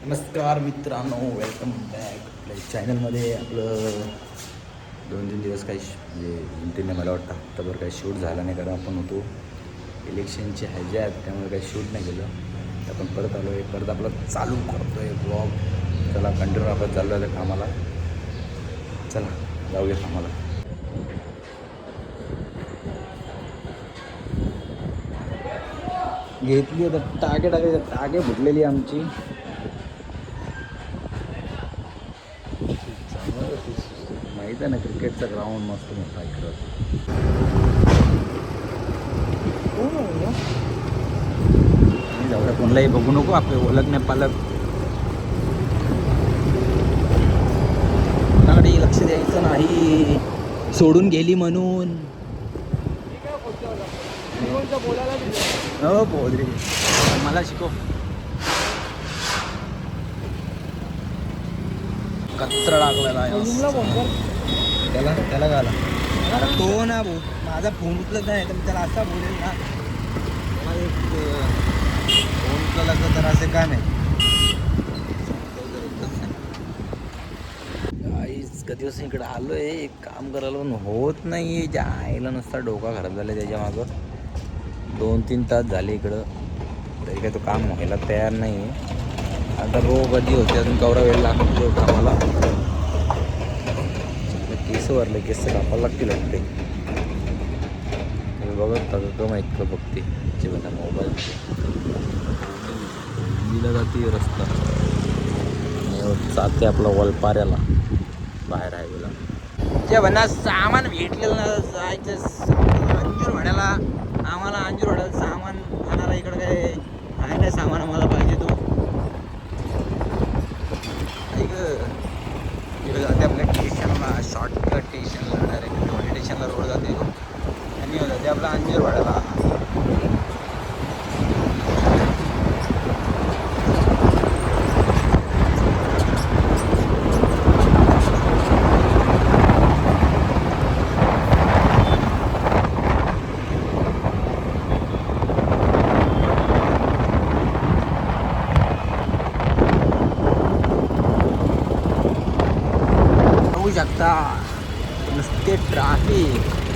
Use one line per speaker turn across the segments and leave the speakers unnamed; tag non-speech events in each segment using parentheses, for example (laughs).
नमस्कार मित्रांनो welcome back आपल्या चॅनलमध्ये आपलं दोन तीन दिवस काही श- म्हणजे दोन तीन मला वाटतं हप्ताभर काही शूट झाला नाही कारण आपण होतो इलेक्शनची इलेक्शनचे आहेत त्यामुळे काही शूट नाही केलं. तर आपण परत आलो आहे परत आपलं चालू करतो आहे ब्लॉग चला कंटिन्यू आपण चाललो आहे कामाला. चला जाऊया कामाला. घेतली आता टाके टाके टाके फुटलेली आमची माहीत आहे ना क्रिकेटचा ग्राउंड मस्त मोठा इकडं. जाऊया बघू नको आपले ओळख नाही पालक. कोणाकडे लक्ष द्यायचं नाही. सोडून गेली म्हणून. हो बोल मला शिकव. कचरा लागलेला आहे. त्याला त्याला घाला. तो ना भाऊ माझा फोन उचलत नाही तर मी त्याला असा बोलेल ना. मला एक फोन उचलला तर तर असे काय नाही आईच कधी दिवस इकडं आलो आहे एक काम करायला पण होत नाही आहे ज्या आईला नसता डोका खराब झाला त्याच्या मागं. दोन तीन तास झाले इकडं. तरी काय तो काम व्हायला तयार नाही आहे आता रो कधी होते अजून कवरा वेळ लागतो कामाला. केस वरले केस कापायला लागतील वाटते. बघत का माहीत का बघते जे मोबाईल. दिला जाते रस्ता. जाते आपला वलपाऱ्याला बाहेर आहे गेला जे म्हणा सामान भेटलेलं जायचं अंजूर म्हणाला आम्हाला अंजूर भाड्याला सामान आणायला इकडं काय आहे नाही सामान आम्हाला पाहिजे तो ऐक इकडे जाते आपल्या स्टेशनला शॉर्टकट स्टेशनला डायरेक्ट ढोणे स्टेशनला रोड जाते तो आणि जाते आपला अंजीर भाड्याला शकता. नुसते ट्राफिक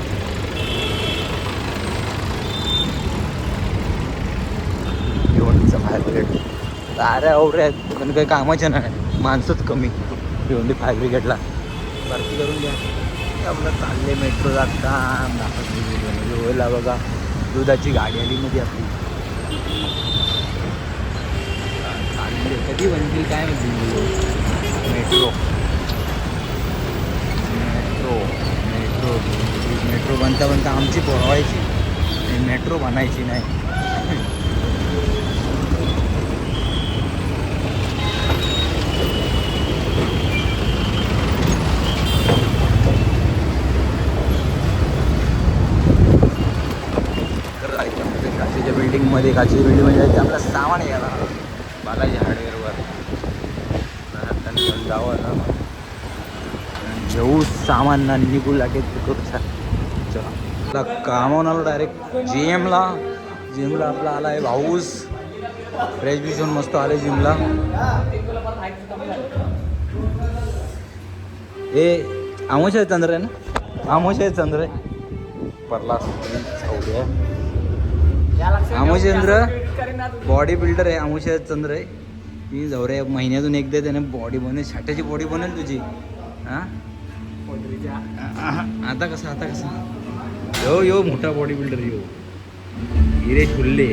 भिवंडीचं फायब्रिगेड अरे अवरे आहेत पण काही कामाचे नाही. माणसंच कमी. भिवंडी फायर ब्रिगेडला भरती करून घ्या. आपलं चालले मेट्रो जाता होईला बघा. दुधाची गाडी आली मध्ये आपली. चालले. कधी बनतील काय म्हणतील मेट्रो मेट्रो मेट्रो मेट्रो बनता बनता आमची पोरवायची आणि मेट्रो बनायची नाही तर जायचं म्हणजे काचेच्या बिल्डिंगमध्ये काचेच्या बिल्डिंगमध्ये जायचं आपलं सामान घ्यायला बालाजी हार्डवेअरवर. त्यांनी जावं ना सामान ना निघू लागेल करू चला. कामावून आलो डायरेक्ट जी एमला जी एमला आपला आला आहे भाऊस. फ्रेश बिश होऊन मस्त आले जिमला ए आमोश आहे चंद्र आहे ना? आमोश आहे चंद्र आहे. परला आमोशेंद्र बॉडी बिल्डर आहे आमुष चंद्र आहे. ती जवळ महिन्यातून एकदा त्याने बॉडी बनेल छाट्याची बॉडी बनेल तुझी. हा? आता कसं आता कसं? यो यो मोठा बॉडी बिल्डर यो. हिरेश फुल्ले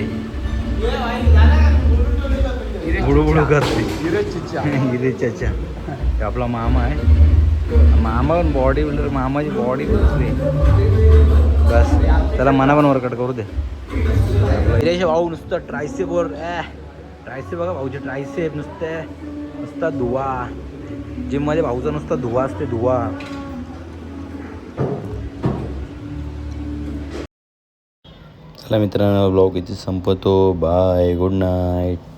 बुडू बुडू करते. हिरेश चाचा (laughs) आपला मामा आहे. मामा बॉडी बिल्डर मामाची बॉडी बसली बस त्याला मना पण वर्कआउट करू दे. हिरेश भाऊ नुसतं ट्रायसेपवर ए ट्रायसेप बघा भाऊचे ट्रायसेप नुसते नुसता धुवा. जिममध्ये भाऊचा नुसता धुवा असते धुवा. चला मित्रांनो ब्लॉग इथे संपतो. Bye good night